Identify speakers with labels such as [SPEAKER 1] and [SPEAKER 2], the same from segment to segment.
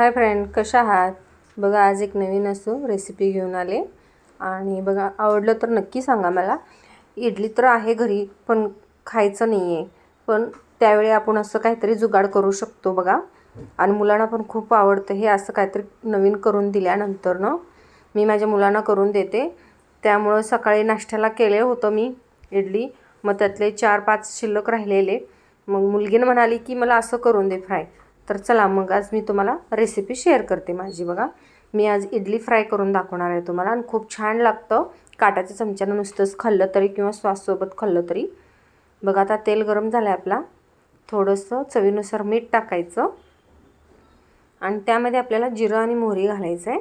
[SPEAKER 1] Hi friend कशा आहात? बघा आज एक नवीन असो रेसिपी घेऊन आले. आणि बघा आवडलं तर नक्की सांगा मला. इडली तर आहे घरी पण खायचं नाही आहे पण त्यावेळी आपण असं काहीतरी जुगाड करू शकतो बघा. आणि मुलांना पण खूप आवडतं हे असं काहीतरी नवीन करून दिल्यानंतर ना मी माझ्या मुलांना करून देते. त्यामुळं सकाळी नाश्त्याला केले होतं मी इडली. मग त्यातले चार पाच शिल्लक राहिलेले. मग मुलगीनं म्हणाली की मला असं करून दे फ्राय. तर चला मग आज मी तुम्हाला रेसिपी शेअर करते माझी बघा. मी आज इडली फ्राय करून दाखवणार आहे तुम्हाला. आणि खूप छान लागतं. काटाच्या चमच्यानं नुसतंच खाल्लं तरी किंवा श्वाससोबत खाल्लं तरी. बघा आता तेल गरम झालं आहे आपला. थोडंसं चवीनुसार मीठ टाकायचं. आणि त्यामध्ये आपल्याला जिरं आणि मोहरी घालायचं आहे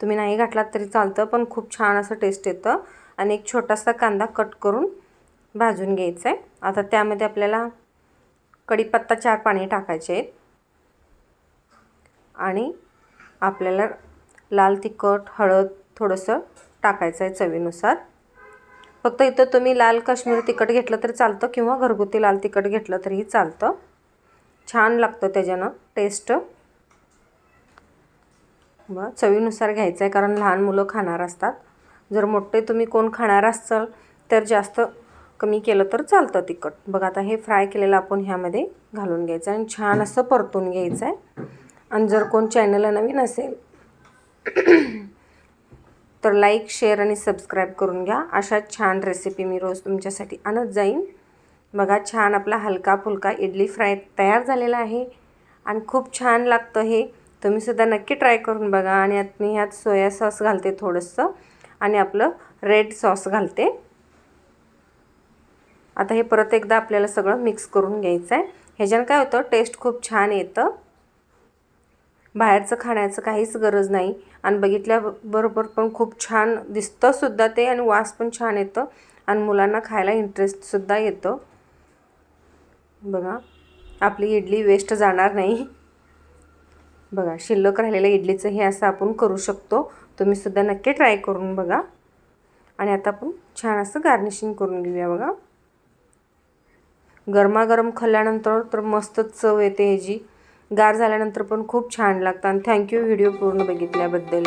[SPEAKER 1] तुम्ही नाही घातलात तरी चालतं पण खूप छान असं टेस्ट येतं. आणि एक छोटासा कांदा कट करून भाजून घ्यायचा आहे आता त्यामध्ये आपल्याला कढीपत्ता चार पाणी टाकायचे आहेत. आणि आपल्याला लाल तिखट हळद थोडंसं टाकायचं आहे चवीनुसार. फक्त इथं तुम्ही लाल काश्मीरी तिखट घेतलं तरी चालतं किंवा घरगुती लाल तिखट घेतलं तरीही चालतं. छान लागतं त्याच्यानं टेस्ट मग चवीनुसार घ्यायचं आहे कारण लहान मुलं खाणार असतात. जर मोठे तुम्ही कोण खाणार असाल तर जास्त कमी केलं तर चालतं तिखट. बघा आता हे फ्राय केलेलं आपण ह्यामध्ये घालून घ्यायचं आणि छान असं परतून घ्यायचं आहे. आणि जर कोण चॅनलला नवीन असेल तर लाईक शेअर आणि सबस्क्राईब करून घ्या. अशा छान रेसिपी मी रोज तुमच्यासाठी आणत जाईन. बघा छान आपला हलका फुलका इडली फ्राय तयार झालेला आहे. आणि खूप छान लागतं हे. तुम्हीसुद्धा नक्की ट्राय करून बघा. आणि यात मी ह्यात सोया सॉस घालते थोडंसं. आणि आपलं रेड सॉस घालते. आता हे परत एकदा आपल्याला सगळं मिक्स करून घ्यायचं आहे ह्याच्यानं काय होतं? टेस्ट खूप छान येतं. बाहेरचं खाण्याचं काहीच गरज नाही. आणि बघितल्याबरोबर पण खूप छान दिसतंसुद्धा ते आणि वास पण छान येतं. आणि मुलांना खायला इंटरेस्टसुद्धा येतं. बघा आपली इडली वेस्ट जाणार नाही. बघा शिल्लक राहिलेल्या इडलीचं हे असं आपण करू शकतो. तुम्हीसुद्धा नक्की ट्राय करून बघा. आणि आता आपण छान असं गार्निशिंग करून घेऊया बघा. गरमागरम खाल्ल्यानंतर तर मस्तच चव येते ह्याची. गार झाल्यानंतर पण खूप छान लागतं. आणि थँक्यू व्हिडिओ पूर्ण बघितल्याबद्दल.